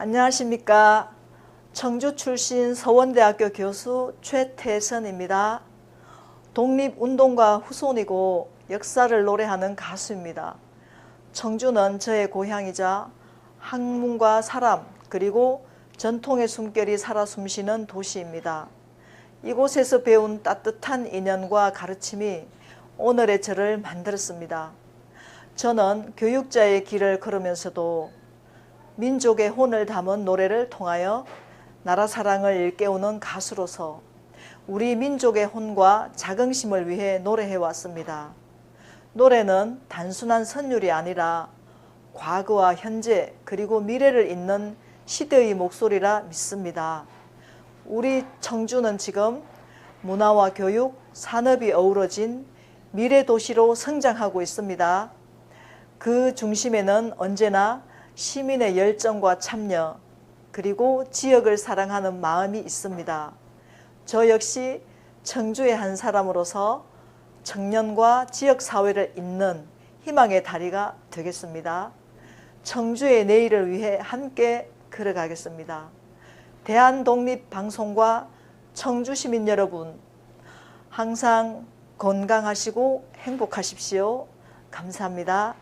안녕하십니까. 청주 출신 서원대학교 교수 최태선입니다. 독립운동가 후손이고 역사를 노래하는 가수입니다. 청주는 저의 고향이자 학문과 사람 그리고 전통의 숨결이 살아 숨쉬는 도시입니다. 이곳에서 배운 따뜻한 인연과 가르침이 오늘의 저를 만들었습니다. 저는 교육자의 길을 걸으면서도 민족의 혼을 담은 노래를 통하여 나라 사랑을 일깨우는 가수로서 우리 민족의 혼과 자긍심을 위해 노래해 왔습니다. 노래는 단순한 선율이 아니라 과거와 현재 그리고 미래를 잇는 시대의 목소리라 믿습니다. 우리 청주는 지금 문화와 교육, 산업이 어우러진 미래 도시로 성장하고 있습니다. 그 중심에는 언제나 시민의 열정과 참여, 그리고 지역을 사랑하는 마음이 있습니다. 저 역시 청주의 한 사람으로서 청년과 지역 사회를 잇는 희망의 다리가 되겠습니다. 청주의 내일을 위해 함께 걸어가겠습니다. 대한독립방송과 청주 시민 여러분, 항상 건강하시고 행복하십시오. 감사합니다.